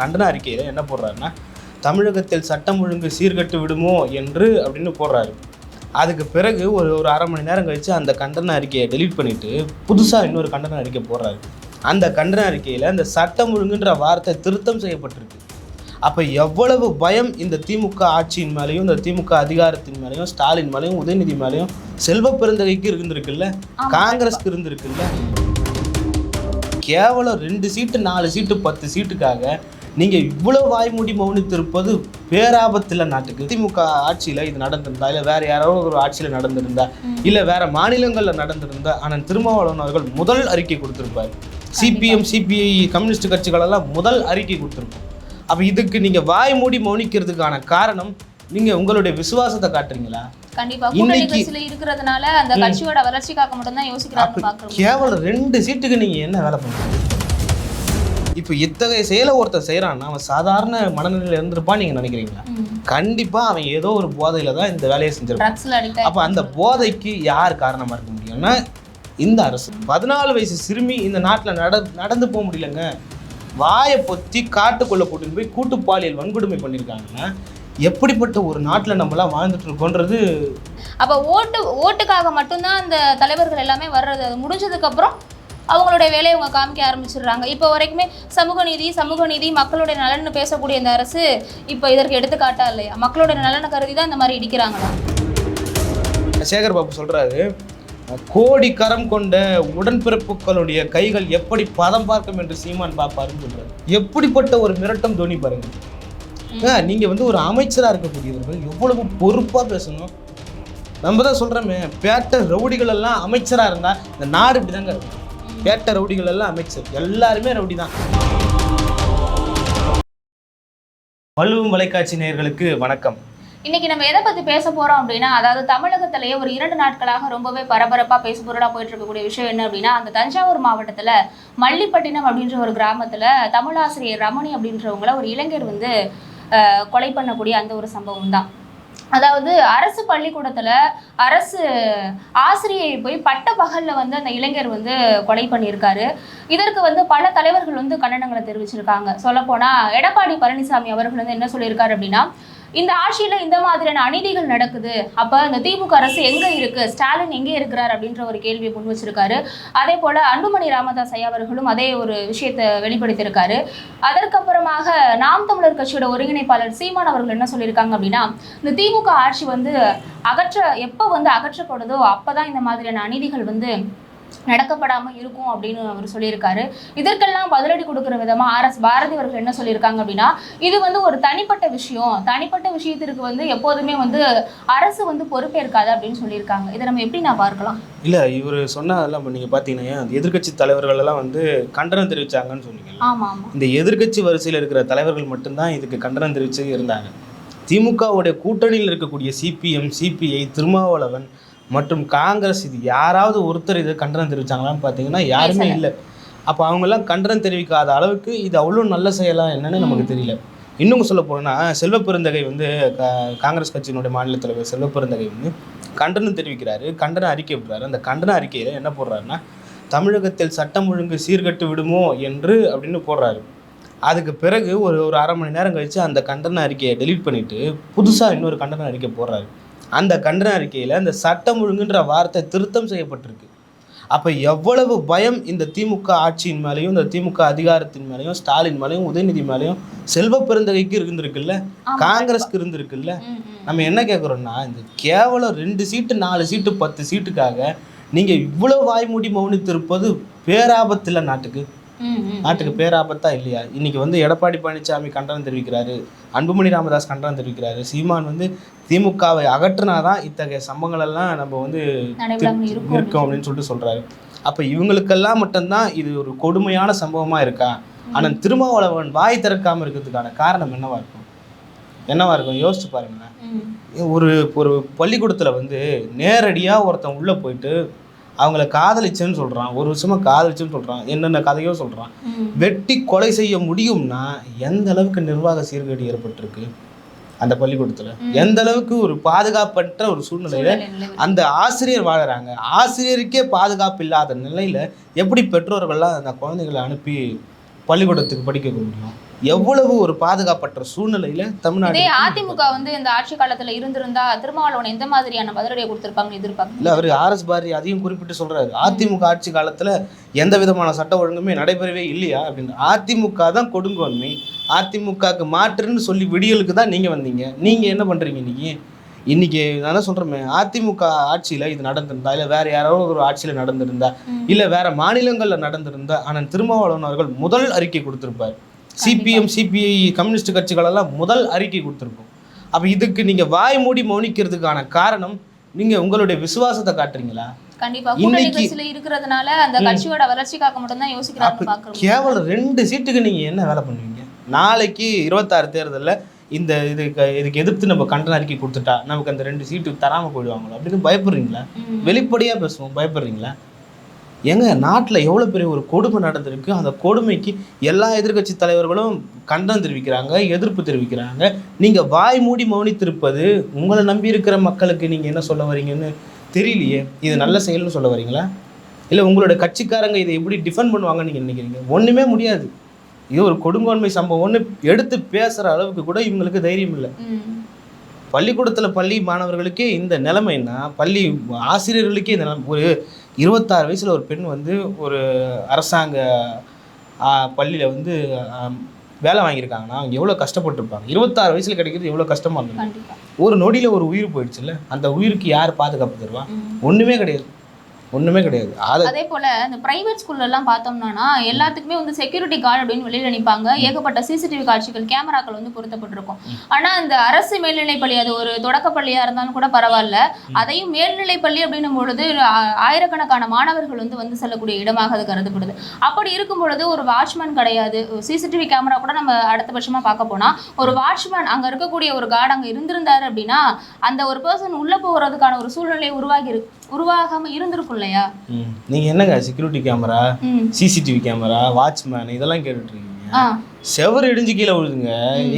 கண்டன அறிக்கையில் என்ன போடுறாருன்னா தமிழகத்தில் சட்டம் ஒழுங்கு சீர்கட்டு விடுமோ என்று அப்படின்னு போடுறாரு. அதுக்கு பிறகு ஒரு ஒரு அரை மணி நேரம் கழித்து அந்த கண்டன அறிக்கையை டெலீட் பண்ணிவிட்டு புதுசாக இன்னொரு கண்டன அறிக்கை போடுறாரு. அந்த கண்டன அறிக்கையில் அந்த சட்டம் ஒழுங்குன்ற வார்த்தை திருத்தம் செய்யப்பட்டிருக்கு. அப்போ எவ்வளவு பயம் இந்த திமுக ஆட்சியின் மேலேயும் இந்த திமுக அதிகாரத்தின் மேலேயும் ஸ்டாலின் மேலேயும் உதயநிதி மேலேயும் செல்வ பெருந்தகைக்கு இருந்திருக்குல்ல? காங்கிரஸ்க்கு இருந்திருக்குல்ல? கேவலம் ரெண்டு சீட்டு நாலு சீட்டு பத்து சீட்டுக்காக நீங்க இவ்வளவு வாய்மூடி மௌனித்திருப்பது பேராபத்தில் நாட்டுக்கு. திமுக ஆட்சியில இது நடந்திருந்தா இல்ல வேற யாராவது ஒரு ஆட்சியில நடந்திருந்தா இல்ல வேற மாநிலங்கள்ல நடந்திருந்தா ஆனால் திருமாவளவன் அவர்கள் முதல் அறிக்கை கொடுத்திருப்பார். சிபிஎம் சிபிஐ கம்யூனிஸ்ட் கட்சிகளெல்லாம் முதல் அறிக்கை கொடுத்திருப்போம் அப்ப இதுக்கு நீங்க வாய் மூடி மௌனிக்கிறதுக்கான காரணம் நீங்க உங்களுடைய விசுவாசத்தை காட்டுறீங்களா? கண்டிப்பா. கூட்டணி கட்சியில இருக்கிறதுனால அந்த கட்சியோட வளர்ச்சிக்காக மட்டும்தான் யோசிக்கிறாங்க பாக்குறோம் கேவலம் ரெண்டு சீட்டுக்கு நீங்க என்ன வேலை பண்றீங்க? இப்போ இத்தகைய செயலை ஒருத்தர் செய்கிறான்னா அவன் சாதாரண மனநிலையில் இருந்திருப்பான்னு நீங்கள் நினைக்கிறீங்களா? கண்டிப்பாக அவன் ஏதோ ஒரு போதையில் தான் இந்த வேலையை செஞ்சிருப்பான். அப்போ அந்த போதைக்கு யார் காரணமாக இருக்க முடியும்னா இந்த அரசு பதினாலு வயசு சிறுமி இந்த நாட்டில் நட நடந்து போக முடியலங்க. வாயை பொத்தி காட்டுக்குள்ளே கூட்டிட்டு போய் கூட்டு பாலியல் வன்கொடுமை பண்ணியிருக்காங்கன்னா எப்படிப்பட்ட ஒரு நாட்டில் நம்மலாம் வாழ்ந்துட்டு இருக்கோன்றது அப்ப ஓட்டு ஓட்டுக்காக மட்டும்தான் அந்த தலைவர்கள் எல்லாமே வர்றது? அது முடிஞ்சதுக்கு அப்புறம் அவங்களுடைய வேலையை அவங்க காமிக்க ஆரம்பிச்சிடுறாங்க. இப்போ வரைக்குமே சமூக நீதி சமூக நீதி மக்களுடைய நலன்னு பேசக்கூடிய இந்த அரசு இப்போ இதற்கு எடுத்துக்காட்டா இல்லையா? மக்களுடைய நலனை கருதி தான் இந்த மாதிரி இடிக்கிறாங்களா? சேகர் பாபு சொல்றாரு கோடி கரம் கொண்ட உடன்பிறப்புகளுடைய கைகள் எப்படி பதம் பார்க்கும் என்று சீமான் பாப்பாருன்னு சொல்றாரு. எப்படிப்பட்ட ஒரு மிரட்டம் தோனி பாருங்க. ஆ, நீங்க வந்து ஒரு அமைச்சரா இருக்கக்கூடியவர்கள் எவ்வளவு பொறுப்பா பேசணும்? நம்ம தான் சொல்றோமே பேட்ட ரவுடிகள் எல்லாம் அமைச்சரா இருந்தா இந்த நாடு இப்படிதாங்க இருக்கும். பேட்ட ரவுடிகள் எல்லாம் அமைச்சர். எல்லாருமே ரவுடி தான். வலுவும் வலைக்காட்சி நேயர்களுக்கு வணக்கம். இன்னைக்கு நம்ம எதை பத்தி பேச போறோம் அப்படின்னா அதாவது தமிழகத்திலேயே ஒரு இரண்டு நாட்களாக ரொம்பவே பரபரப்பா பேசுபொருளா போயிட்டு இருக்கக்கூடிய விஷயம் என்ன அப்படின்னா அந்த தஞ்சாவூர் மாவட்டத்துல மல்லிப்பட்டினம் அப்படின்ற ஒரு கிராமத்துல தமிழாசிரியர் ரமணி அப்படின்றவங்கள ஒரு இளைஞர் வந்து அஹ், கொலை பண்ணக்கூடிய அந்த ஒரு சம்பவம் தான் அதாவது அரசு பள்ளிக்கூடத்தில் அரசு ஆசிரியை போய் பட்ட பகலில் வந்து அந்த இளைஞர் வந்து கொலை பண்ணியிருக்காரு. இதற்கு வந்து பல தலைவர்கள் வந்து கண்டனங்களை தெரிவிச்சிருக்காங்க. சொல்லப்போனால் எடப்பாடி பழனிசாமி அவர்கள் வந்து என்ன சொல்லியிருக்காரு அப்படின்னா இந்த ஆட்சியில இந்த மாதிரியான அநீதிகள் நடக்குது. அப்ப இந்த திமுக அரசு எங்க இருக்கு? ஸ்டாலின் எங்கே இருக்கிறார் அப்படின்ற ஒரு கேள்வியை முன் வச்சிருக்காரு. அதே போல அன்புமணி ராமதாஸ் ஐயா அவர்களும் அதே ஒரு விஷயத்தை வெளிப்படுத்தியிருக்காரு. அதற்கப்புறமாக நாம் தமிழர் கட்சியோட ஒருங்கிணைப்பாளர் சீமான் அவர்கள் என்ன சொல்லியிருக்காங்க அப்படின்னா இந்த திமுக ஆட்சி வந்து அகற்ற எப்போ வந்து அகற்றப்படுதோ அப்பதான் இந்த மாதிரியான அநீதிகள் வந்து நடக்கப்படாம இருக்கும் அப்படின்னு அவர் சொல்லியிருக்காரு. இதற்கெல்லாம் பதிலடி கொடுக்குற விதமா ஆர் எஸ் பாரதி அவர்கள் என்ன சொல்லியிருக்காங்க அப்படின்னா இது வந்து ஒரு தனிப்பட்ட விஷயம். தனிப்பட்ட விஷயத்திற்கு வந்து எப்போதுமே வந்து அரசு வந்து பொறுப்பேற்காது அப்படின்னு சொல்லியிருக்காங்க. இதை நம்ம எப்படி நான் பார்க்கலாம்? இல்ல இவர் சொன்னதெல்லாம் நீங்க பாத்தீங்கன்னா எதிர்க்கட்சி தலைவர்கள் எல்லாம் வந்து கண்டனம் தெரிவிச்சாங்கன்னு சொன்னீங்க ஆமா ஆமா. இந்த எதிர்க்கட்சி வரிசையில் இருக்கிற தலைவர்கள் மட்டும்தான் இதுக்கு கண்டனம் தெரிவிச்சு இருந்தாங்க. திமுகவுடைய கூட்டணியில் இருக்கக்கூடிய சிபிஎம் சிபிஐ திருமாவளவன் மற்றும் காங்கிரஸ் இது யாராவது ஒருத்தர் இது கண்டனம் தெரிவிச்சாங்களான்னு பார்த்தீங்கன்னா யாருமே. இல்லை. அப்போ அவங்கெல்லாம் கண்டனம் தெரிவிக்காத அளவுக்கு இது அவ்வளோ நல்ல செயலா என்னன்னு நமக்கு தெரியல. இன்னும் சொல்ல போனோம்னா செல்வ பெருந்தகை வந்து காங்கிரஸ் கட்சியினுடைய மாநில தலைவர் செல்வ பெருந்தகை வந்து கண்டனம் தெரிவிக்கிறாரு கண்டன அறிக்கை விடுறாரு. அந்த கண்டன அறிக்கையில் என்ன போடுறாருன்னா தமிழகத்தில் சட்டம் ஒழுங்கு சீர்கட்டு விடுமோ என்று அப்படின்னு போடுறாரு. அதுக்கு பிறகு ஒரு ஒரு அரை மணி நேரம் கழித்து அந்த கண்டன அறிக்கையை டெலீட் பண்ணிவிட்டு புதுசாக இன்னொரு கண்டன அறிக்கை போடுறாரு. அந்த கண்டன அறிக்கையில் அந்த சட்டம் ஒழுங்குன்ற வார்த்தை திருத்தம் செய்யப்பட்டிருக்கு அப்போ எவ்வளவு பயம் இந்த திமுக ஆட்சியின் மேலேயும் இந்த திமுக அதிகாரத்தின் மேலேயும் ஸ்டாலின் மேலேயும் உதயநிதி மேலேயும் செல்வ பெருந்தகைக்கு இருந்திருக்குல்ல. காங்கிரஸ்க்கு இருந்திருக்குல்ல. நம்ம என்ன கேட்குறோம்னா இந்த கேவலம் ரெண்டு சீட்டு நாலு சீட்டு பத்து சீட்டுக்காக நீங்கள் இவ்வளோ வாய்மூடி மௌனித்திருப்பது பேராபத்தில் நாட்டுக்கு. நாட்டுக்கு பேராபத்தா இல்லையா? இன்னைக்கு வந்து எடப்பாடி பழனிசாமி கண்டனம் தெரிவிக்கிறாரு. அன்புமணி ராமதாஸ் கண்டனம் தெரிவிக்கிறாரு. சீமான் வந்து திமுகவை அகற்றினாதான் இத்தகைய சம்பவங்கள் எல்லாம் நம்ம வந்து இருக்கும் அப்படின்னு சொல்லிட்டு சொல்றாரு. அப்ப இவங்களுக்கெல்லாம் மட்டும்தான் இது ஒரு கொடுமையான சம்பவமா இருக்கா? ஆனா திருமாவளவன் வாய் திறக்காம இருக்கிறதுக்கான காரணம் என்னவா இருக்கும்? என்னவா இருக்கும்? யோசிச்சு பாருங்க ம், ஒரு ஒரு பள்ளிக்கூடத்துல வந்து நேரடியா ஒருத்தன் உள்ள போயிட்டு அவங்கள காதலிச்சேன்னு சொல்றான். ஒரு வருஷமா காதலிச்சேன்னு சொல்றான். என்னென்ன கதையோ சொல்றான். ம். வெட்டி கொலை செய்ய முடியும்னா எந்த அளவுக்கு நிர்வாக சீர்கேடு ஏற்பட்டிருக்கு? அந்த பள்ளிக்கூடத்துல. எந்த அளவுக்கு ஒரு பாதுகாப்பற்ற ஒரு சூழ்நிலையில. அந்த ஆசிரியர் வாழுறாங்க. ஆசிரியருக்கே பாதுகாப்பு இல்லாத நிலையில எப்படி பெற்றோர்கள்லாம் அந்த குழந்தைகளை அனுப்பி பள்ளிக்கூடத்துக்கு படிக்க முடியும்? எவ்வளவு ஒரு பாதுகாப்பற்ற சூழ்நிலையில தமிழ்நாடு அதிமுக வந்து இந்த ஆட்சி காலத்துல இருந்திருந்தா திருமாவளவன் எந்த மாதிரியான பதிலடியை கொடுத்திருப்பாங்கன்னு எதிர்பார்க்கணும் இல்ல அவர் ஆர்எஸ் பாரதி அதையும் குறிப்பிட்டு சொல்றாரு. அதிமுக ஆட்சி காலத்துல எந்த விதமான சட்ட ஒழுங்குமே நடைபெறவே இல்லையா அப்படின்னு. அதிமுக தான் கொடுங்கோன்மை. அதிமுகக்கு மாற்றுன்னு சொல்லி விடியலுக்கு தான் நீங்க வந்தீங்க. நீங்க என்ன பண்றீங்க இன்னைக்கு? இன்னைக்கு நான் சொல்றேன் அதிமுக ஆட்சியில இது நடந்திருந்தா இல்ல வேற யாராவது ஒரு ஆட்சியில நடந்திருந்தா. இல்ல வேற மாநிலங்கள்ல நடந்திருந்தா ஆனால் திருமாவளவன் அவர்கள் முதல் அறிக்கை கொடுத்திருப்பார். சிபிஎம் சிபிஐ கம்யூனிஸ்ட் கட்சிகளெல்லாம் முதல் அறிக்கை கொடுத்திருக்கும். அப்ப இதுக்கு நீங்க வாய் மூடி மௌனிக்கிறதுக்கான காரணம் நீங்க உங்களுடைய விசுவாசத்தை காட்டுறீங்களா? கேவலம் ரெண்டு சீட்டுக்கு நீங்க என்ன வேலை பண்ணுவீங்க? நாளைக்கு இருபத்தாறு தேர்தல்ல இந்த இதுக்கு இதுக்கு எதிர்த்து நம்ம கண்டன அறிக்கை கொடுத்துட்டா நமக்கு அந்த ரெண்டு சீட்டு தராம போயிடுவாங்களோ அப்படின்னு பயப்படுறீங்களா? வெளிப்படையா பேசுவோம். பயப்படுறீங்களா? ஏங்க நாட்டில் எவ்வளோ பெரிய ஒரு கொடுமை நடந்திருக்கு? அந்த கொடுமைக்கு எல்லா எதிர்க்கட்சி தலைவர்களும் கண்டனம் தெரிவிக்கிறாங்க எதிர்ப்பு தெரிவிக்கிறாங்க. நீங்கள் வாய் மூடி மௌனித்திருப்பது உங்களை நம்பி இருக்கிற மக்களுக்கு நீங்கள் என்ன சொல்ல வரீங்கன்னு தெரியலையே. இது நல்ல செயல்னு சொல்ல வரீங்களா? இல்லை உங்களோட கட்சிக்காரங்க இதை எப்படி டிஃபெண்ட் பண்ணுவாங்கன்னு நீங்கள் நினைக்கிறீங்க? ஒன்றுமே முடியாது. இது ஒரு கொடுங்கோன்மை சம்பவம்னு எடுத்து பேசுகிற அளவுக்கு கூட இவங்களுக்கு தைரியம் இல்லை. பள்ளிக்கூடத்தில் பள்ளி மாணவர்களுக்கே இந்த நிலைமைன்னா பள்ளி ஆசிரியர்களுக்கே இந்த ஒரு இருபத்தாறு வயசில் ஒரு பெண் வந்து ஒரு அரசாங்க பள்ளியில் வந்து வேலை வாங்கியிருக்காங்கன்னா அவங்க எவ்வளோ கஷ்டப்பட்டிருப்பாங்க? இருபத்தாறு வயசில் கிடைக்கிறது எவ்வளோ கஷ்டமாக கண்டிப்பா. ஒரு நொடியில் ஒரு உயிர் போயிடுச்சுல்ல? அந்த உயிருக்கு யார் பாதுகாப்பு தருவா. ஒன்றுமே கிடையாது. ஒன்றுமே கிடையாது. அதை போல இந்த பிரைவேட் ஸ்கூல்ல எல்லாம் பார்த்தோம்னா எல்லாத்துக்குமே வந்து செக்யூரிட்டி கார்டு அப்படின்னு வெளியில நிப்பாங்க. ஏகப்பட்ட சிசிடிவி காட்சிகள் கேமராக்கள் வந்து பொருத்தப்பட்டிருக்கும். ஆனா இந்த அரசு மேல்நிலைப் பள்ளி அது ஒரு தொடக்க பள்ளியா இருந்தாலும் கூட பரவாயில்ல. அதையும் மேல்நிலைப் பள்ளி அப்படின்னும் பொழுது ஆயிரக்கணக்கான மாணவர்கள் வந்து வந்து செல்லக்கூடிய இடமாக அது கருதப்படுது. அப்படி இருக்கும் பொழுது ஒரு வாட்ச்மேன் கிடையாது. சிசிடிவி கேமரா கூட நம்ம அடுத்த பட்சமா பார்க்க போனா ஒரு வாட்ச்மேன் அங்க இருக்கக்கூடிய ஒரு கார்டு அங்க இருந்திருந்தாரு அப்படின்னா அந்த ஒரு பர்சன் உள்ள போகிறதுக்கான ஒரு சூழ்நிலை உருவாகி இரு- உருவாகாம இருந்திருக்கும் இல்லையா? ம், நீங்க என்னங்க security camera CCTV camera watchman இதெல்லாம் கேட்டுட்டு இருக்கீங்க? ஆ. செவர் இடிஞ்சு கீழே விழுதுங்க.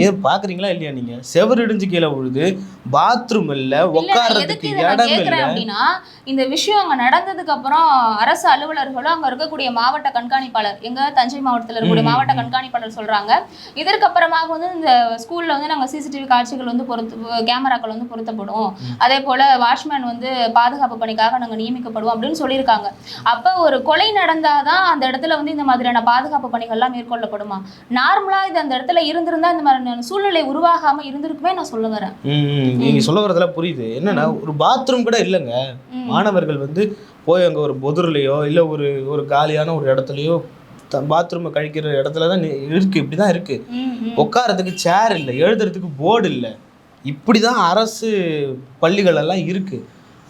ஏன் பாக்குறீங்களா இல்லையா நீங்க? செவர் இடிஞ்சு கீழே விழுது பாத்ரூம் இல்ல உட்கார்றதுக்கு இடம் இல்ல. அப்படின்னா இந்த விஷயம் அங்க நடந்ததுக்கு அப்புறம் அரசு அலுவலர்களும் அங்க இருக்கக்கூடிய மாவட்ட கண்காணிப்பாளர் எங்க தஞ்சை மாவட்டத்துல இருக்கக்கூடிய மாவட்ட. கண்காணிப்பாளர் சொல்றாங்க. இதற்கு அப்புறமாக வந்து இந்த ஸ்கூல்ல வந்து நாங்க சிசிடிவி காட்சிகள் வந்து பொருத்து கேமராக்கள் வந்து பொருத்தப்படும். அதே போல வாட்ச்மேன் வந்து பாதுகாப்பு பணிக்காக நாங்க நியமிக்கப்படுவோம் அப்படின்னு சொல்லியிருக்காங்க. அப்ப ஒரு கொலை நடந்தாதான் அந்த இடத்துல வந்து இந்த மாதிரியான பாதுகாப்பு பணிகள்லாம் மேற்கொள்ளப்படுமா? நார்மலா இது அந்த இடத்துல இருந்திருந்தா இந்த மாதிரியான சூழ்நிலை உருவாகாம இருந்திருக்குமே நான் சொல்ல வரேன். நீங்க சொல்ல வரதெல்லாம் புரியுது. என்னன்னா ஒரு பாத்ரூம் கூட இல்லைங்க. மாணவர்கள் வந்து போய் அங்க ஒரு பொதுர்லையோ இல்ல ஒரு ஒரு காலியான ஒரு இடத்துலயோ பாத்ரூமை கழிக்கிற இடத்துல தான் இருக்கு. இப்படிதான் இருக்கு. ம், ம். உட்காரத்துக்கு சேர் இல்லை. எழுதுறதுக்கு போர்டு இல்லை. இப்படி தான் அரசு பள்ளிகள் எல்லாம் இருக்கு.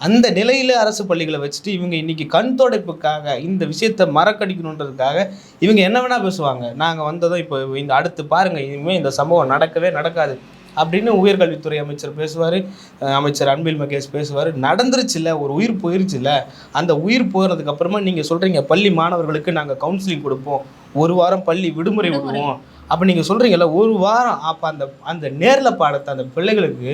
அந்த நிலையில அரசு பள்ளிகளை வச்சுட்டு இவங்க இன்னைக்கு கண் துடைப்புக்காக இந்த விஷயத்த மறக்கடிக்கணுன்றதுக்காக இவங்க என்ன வேணா பேசுவாங்க. நாங்க வந்ததும் இப்போ இந்த அடுத்து பாருங்க இனிமே இந்த சம்பவம் நடக்கவே நடக்காது அப்படின்னு உயர்கல்வித்துறை அமைச்சர் பேசுவார் அமைச்சர் அன்பில் மகேஷ் பேசுவார். நடந்துருச்சுல்ல ஒரு உயிர் போயிருச்சுல்ல அந்த உயிர் போகிறதுக்கு அப்புறமா நீங்கள் சொல்கிறீங்க பள்ளி மாணவர்களுக்கு நாங்கள் கவுன்சிலிங் கொடுப்போம் ஒரு வாரம் பள்ளி விடுமுறை விடுமுறை. விடுவோம். அப்போ நீங்கள் சொல்கிறீங்கல்ல ஒரு வாரம் அப்போ அந்த அந்த நேரில் பாடத்தை அந்த பிள்ளைகளுக்கு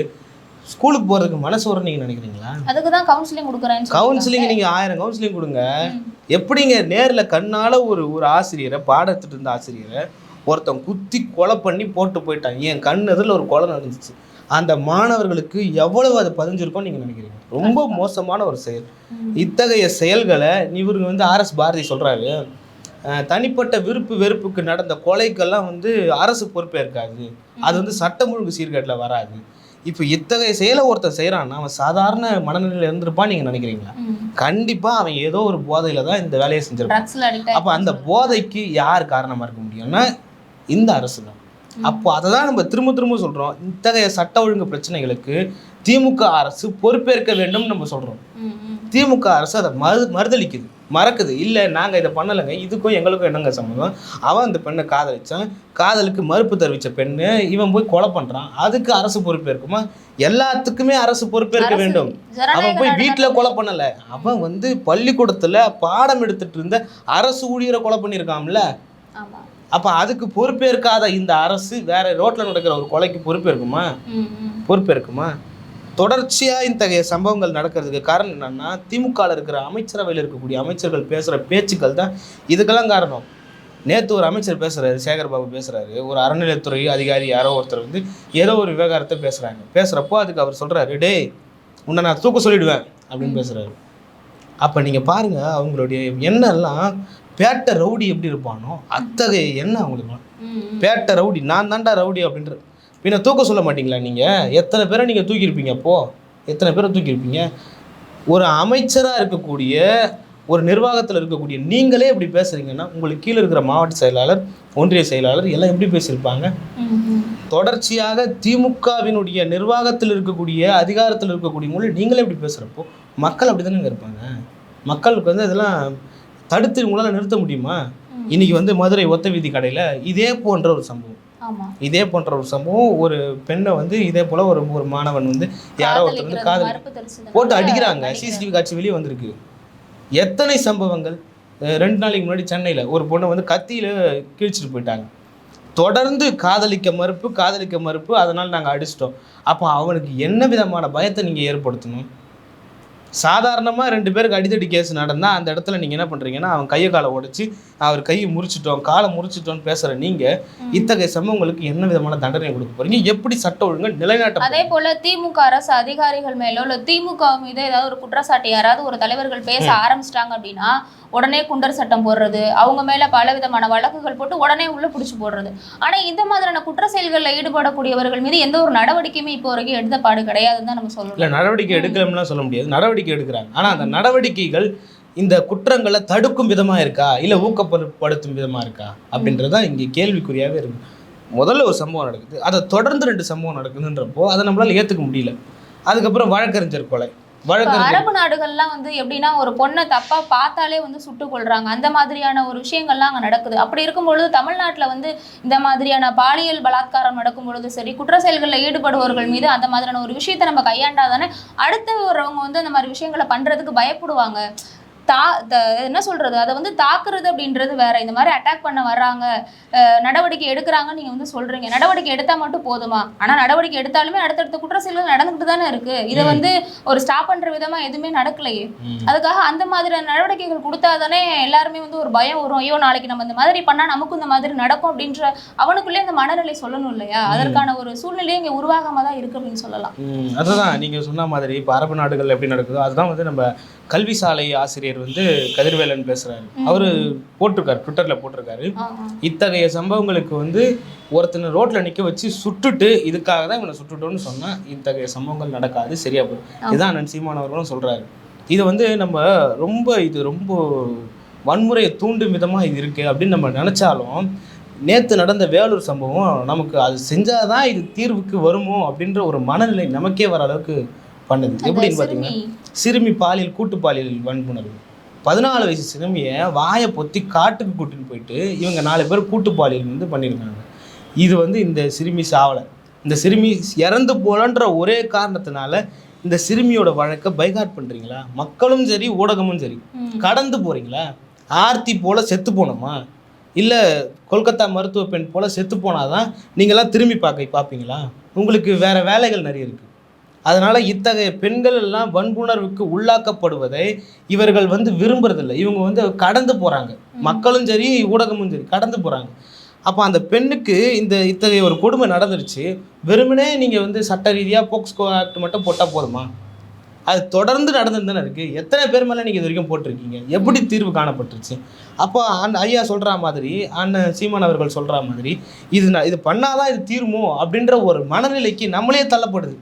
ஸ்கூலுக்கு போகிறதுக்கு மனசு வரும் நீங்கள் நினைக்கிறீங்களா? அதுக்கு தான் கவுன்சிலிங் கொடுக்குறேன்னு கவுன்சிலிங் நீங்கள் ஆயிரம் கவுன்சிலிங் கொடுங்க. எப்படிங்க நேரில் கண்ணால் ஒரு ஒரு ஆசிரியரை பாடத்துட்டு இருந்த ஆசிரியரை ஒருத்தன் குத்தி கொலை பண்ணி போட்டு போயிட்டான். என் கண் எதிரில் ஒரு கொலை நடந்துச்சு. அந்த மாணவர்களுக்கு எவ்வளவு அது பதிஞ்சிருக்கும்னு நீங்கள் நினைக்கிறீங்க? ரொம்ப மோசமான ஒரு செயல். இத்தகைய செயல்களை இவருங்க வந்து ஆர்எஸ் பாரதி சொல்கிறாரு தனிப்பட்ட விருப்பு வெறுப்புக்கு நடந்த கொலைக்கெல்லாம் வந்து அரசு பொறுப்பேற்காது. அது வந்து சட்டம் ஒழுங்கு சீர்கேட்டில் வராது. இப்போ இத்தகைய செயலை ஒருத்தன் செய்கிறான்னா அவன் சாதாரண மனநிலையில் இருந்திருப்பான்னு நீங்கள் நினைக்கிறீங்களா? கண்டிப்பாக அவன் ஏதோ ஒரு போதையில் தான் இந்த வேலையை செஞ்சிருப்பான். அப்போ அந்த போதைக்கு யார் காரணமாக இருக்க முடியும்னா இந்த அரசு தான். அப்போ அதை தான் நம்ம திரும்ப திரும்ப சொல்கிறோம் இத்தகைய சட்ட ஒழுங்கு பிரச்சனைகளுக்கு திமுக அரசு பொறுப்பேற்க வேண்டும் நம்ம சொல்கிறோம் திமுக அரசு அதை மறு மறுதளிக்குது. மறக்குது. இல்லை நாங்கள் இதை பண்ணலைங்க. இதுக்கும் எங்களுக்கும் என்னங்க சம்மந்தம் அவன் அந்த பெண்ணை காதலிச்சான். காதலுக்கு மறுப்பு தெரிவித்த பெண்ணு இவன் போய் கொலை பண்ணுறான் அதுக்கு அரசு பொறுப்பேற்குமா எல்லாத்துக்குமே அரசு பொறுப்பேற்க வேண்டும். அவன் போய் வீட்டில் கொலை பண்ணல. அவன் வந்து பள்ளிக்கூடத்துல பாடம் எடுத்துட்டு இருந்த அரசு ஊழியரை கொலை பண்ணியிருக்கான்ல. ஆமா. அப்ப அதுக்கு பொறுப்பேற்காத இந்த அரசு வேற ரோட்ல நடக்கிற ஒரு கொலைக்கு பொறுப்பேற்குமா. பொறுப்பேற்குமா தொடர்ச்சியா இத்தகைய சம்பவங்கள் நடக்கிறதுக்கு காரணம் என்னன்னா திமுகவில் இருக்கிற அமைச்சரவையில் இருக்கக்கூடிய அமைச்சர்கள் பேசுற பேச்சுக்கள் தான் இதுக்கெல்லாம் காரணம். நேற்று ஒரு அமைச்சர் பேசுறாரு சேகர் பாபு பேசுறாரு. ஒரு அறநிலையத்துறை அதிகாரி யாரோ ஒருத்தர் வந்து ஏதோ ஒரு விவகாரத்தை பேசுறாங்க. பேசுறப்போ அதுக்கு அவர் சொல்றாரு டேய் உன்னை நான் தூக்க சொல்லிடுவேன் அப்படின்னு பேசுறாரு. அப்ப நீங்க பாருங்க அவங்களுடைய எண்ணெல்லாம் பேட்டை ரவுடி எப்படி இருப்பானோ அத்தகைய எண்ணம் ம். பேட்டை ரவுடி நான் தான்டா ரவுடி அப்படின்ற பின்ன தூக்க சொல்ல மாட்டீங்களா நீங்கள் எத்தனை பேரை நீங்கள் தூக்கியிருப்பீங்க அப்போ? எத்தனை பேரை தூக்கியிருப்பீங்க? ஒரு அமைச்சராக இருக்கக்கூடிய ஒரு நிர்வாகத்தில் இருக்கக்கூடிய நீங்களே இப்படி பேசுறீங்கன்னா உங்களுக்கு கீழே இருக்கிற மாவட்ட செயலாளர் ஒன்றிய செயலாளர் எல்லாம் எப்படி பேசியிருப்பாங்க. தொடர்ச்சியாக திமுகவினுடைய நிர்வாகத்தில் இருக்கக்கூடிய அதிகாரத்தில் இருக்கக்கூடிய மொழி நீங்களே இப்படி பேசுகிறப்போ மக்கள் அப்படி தானே இருப்பாங்க? மக்களுக்கு வந்து இதெல்லாம் தடுத்து உங்களால் நிறுத்த முடியுமா? ம். இன்னைக்கு வந்து மதுரை ஒத்த வீதி கடையில் இதே போன்ற ஒரு சம்பவம். இதே போன்ற ஒரு சம்பவம் ஒரு பெண்ணை வந்து இதே போல ஒரு ஒரு மாணவன் வந்து யாரோ ஒருத்தர் வந்து காதல் போட்டு அடிக்கிறாங்க. சிசிடிவி காட்சி வெளியே வந்திருக்கு. எத்தனை சம்பவங்கள்? ரெண்டு நாளைக்கு முன்னாடி சென்னையில் ஒரு பொண்ணை வந்து கத்தியில் கிழிச்சிட்டு போயிட்டாங்க. தொடர்ந்து காதலிக்க மறுப்பு காதலிக்க மறுப்பு அதனால் நாங்கள் அடிச்சிட்டோம். அப்போ அவனுக்கு என்ன விதமான பயத்தை நீங்கள் ஏற்படுத்தணும்? சாதாரணமாக ரெண்டு பேருக்கு அடிதடி கேஸ் நடந்தால் அந்த இடத்துல நீங்கள் என்ன பண்ணுறீங்கன்னா அவன் கையை காலை உடைச்சி அவர் கையை முறிச்சிட்டோம் காலை முறிச்சிட்டோம்னு பேசுகிற நீங்கள். இத்தகைய சம்பவங்களுக்கு என்ன விதமான தண்டனை கொடுக்க போறீங்க? எப்படி சட்ட ஒழுங்கு நிலைநாட்ட அதே போல திமுக அரசு அதிகாரிகள் மேலோ இல்ல திமுக மீது ஏதாவது ஒரு குற்றச்சாட்டு யாராவது ஒரு தலைவர்கள் பேச ஆரம்பிச்சிட்டாங்க அப்படின்னா உடனே குண்டர் சட்டம் போடுறது அவங்க மேல பல விதமான வழக்குகள் போட்டு உடனே உள்ள பிடிச்சி போடுறது. ஆனா இந்த மாதிரியான குற்ற செயல்களில் ஈடுபடக்கூடியவர்கள் மீது எந்த ஒரு நடவடிக்கையுமே இப்போ வரைக்கும் எடுத்த பாடு கிடையாதுன்னு தான் நம்ம இல்லை சொல்லணும் நடவடிக்கை எடுக்கலம்லாம் சொல்ல முடியாது. நடவடிக்கை எடுக்கிறாங்க. ஆனால் அந்த நடவடிக்கைகள் இந்த குற்றங்களை தடுக்கும் விதமாக இருக்கா? இல்லை ஊக்கப்படுத்தும் விதமாக இருக்கா? அப்படின்றது தான் இங்கே கேள்விக்குறியாகவே இருக்கு. முதல்ல ஒரு சம்பவம் நடக்குது. அதை தொடர்ந்து ரெண்டு சம்பவம் நடக்குதுன்றப்போ அதை நம்மளால ஏற்றுக்க முடியல. அதுக்கப்புறம் வழக்கறிஞர் கொலை. அரபு நாடுகள்லாம் வந்து எப்படின்னா ஒரு பொண்ணை தப்பா பார்த்தாலே வந்து சுட்டு கொள்றாங்க அந்த மாதிரியான ஒரு விஷயங்கள்லாம் அங்க நடக்குது. அப்படி இருக்கும் பொழுது தமிழ்நாட்டுல வந்து இந்த மாதிரியான பாலியல் பலாத்காரம் நடக்கும் பொழுது சரி குற்ற செயல்களில் ஈடுபடுபவர்கள் மீது அந்த மாதிரியான ஒரு விஷயத்தை நம்ம கையாண்டாதானே அடுத்து வரவங்க வந்து அந்த மாதிரி விஷயங்களை பண்றதுக்கு பயப்படுவாங்க. தா த- என்ன சொல்றது? அதை வந்து தாக்குறது அப்படின்றது வேற. இந்த மாதிரி அட்டாக் பண்ண வர்றாங்க. நடவடிக்கை எடுக்கிறாங்கன்னு நீங்க வந்து சொல்றீங்க. நடவடிக்கை எடுத்தா மட்டும் போதுமா? ஆனா நடவடிக்கை எடுத்தாலுமே அடுத்தடுத்த குற்ற செயல்கள் நடந்துகிட்டு தானே இருக்கு. இதை வந்து ஒரு ஸ்டாப் பண்ற விதமா எதுவுமே நடக்கலையே. அதுக்காக அந்த மாதிரியான நடவடிக்கைகள் கொடுத்தாதானே எல்லாருமே வந்து ஒரு பயம் வரும். ஐயோ நாளைக்கு நம்ம இந்த மாதிரி பண்ணா நமக்கும் இந்த மாதிரி நடக்கும் அப்படின்ற அவனுக்குள்ளே இந்த மனநிலை சொல்லணும் இல்லையா? அதற்கான ஒரு சூழ்நிலையே இங்க உருவாகாம தான் இருக்கு அப்படின்னு சொல்லலாம். அதுதான். நீங்கள் சொன்ன மாதிரி இப்போ அரபு நாடுகள் எப்படி நடக்குதோ அதுதான் வந்து நம்ம கல்வி சாலை ஆசிரியர் வந்து கதிர்வேலன் பேசுகிறாரு அவர் போட்டிருக்காரு ட்விட்டரில் போட்டிருக்காரு. இத்தகைய சம்பவங்களுக்கு வந்து ஒருத்தனை ரோட்டில் நிற்க வச்சு சுட்டுட்டு இதுக்காக தான் இவனை சுட்டுட்டோன்னு சொன்னால் இத்தகைய சம்பவங்கள் நடக்காது சரியா போகும் இதுதான் அண்ணன் சீமான் அவர்களும் சொல்கிறாரு இது வந்து நம்ம ரொம்ப இது ரொம்ப வன்முறையை தூண்டும் விதமாக இது இருக்குது அப்படின்னு நம்ம நினச்சாலும் நேற்று நடந்த வேலூர் சம்பவம் நமக்கு அது செஞ்சாதான் இது தீர்வுக்கு வருமோ அப்படின்ற ஒரு மனநிலை நமக்கே வர அளவுக்கு பண்ணுது. எப்படின்னு பார்த்தீங்கன்னா சிறுமி பாலியல் கூட்டு பாலியல் வன்புணர்வு. பதினாலு வயசு சிறுமியை வாயை பொத்தி காட்டுக்கு கூட்டின்னு போயிட்டு இவங்க நாலு பேர் கூட்டு பாலியல் வந்து பண்ணியிருக்காங்க இது வந்து இந்த சிறுமி சாவலை. இந்த சிறுமி இறந்து போலன்ற ஒரே காரணத்தினால இந்த சிறுமியோட வழக்கை பைகாட் பண்ணுறீங்களா மக்களும் சரி ஊடகமும் சரி. கடந்து போகிறீங்களா ஆர்த்தி போல செத்து போனோமா? இல்லை கொல்கத்தா மருத்துவ பெண் போல செத்து போனாதான் நீங்களாம் திரும்பி பார்க்க பார்ப்பீங்களா? உங்களுக்கு வேற வேலைகள் நிறைய இருக்குது அதனால இத்தகைய பெண்கள் எல்லாம் வன்புணர்வுக்கு உள்ளாக்கப்படுவதை இவர்கள் வந்து விரும்புறதில்லை. இவங்க வந்து கடந்து போறாங்க. மக்களும் சரி ஊடகமும் சரி கடந்து போறாங்க. அப்போ அந்த பெண்ணுக்கு இந்த இத்தகைய ஒரு கொடுமை நடந்துருச்சு. வெறுமனே நீங்கள் வந்து சட்ட ரீதியாக போக்ஸ்கோ ஆக்ட் மட்டும் போட்டால் போதுமா? அது தொடர்ந்து நடந்துட்டு தானே இருக்குது எத்தனை பேர் மேலே நீங்கள் இது வரைக்கும் போட்டிருக்கீங்க? எப்படி தீர்வு காணப்பட்டுருச்சு? அப்போ அந்த ஐயா சொல்கிற மாதிரி அண்ணன் சீமான் அவர்கள் சொல்கிற மாதிரி இது ந- இது பண்ணாதான் இது தீருமோ அப்படின்ற ஒரு மனநிலைக்கு நம்மளே தள்ளப்படுது.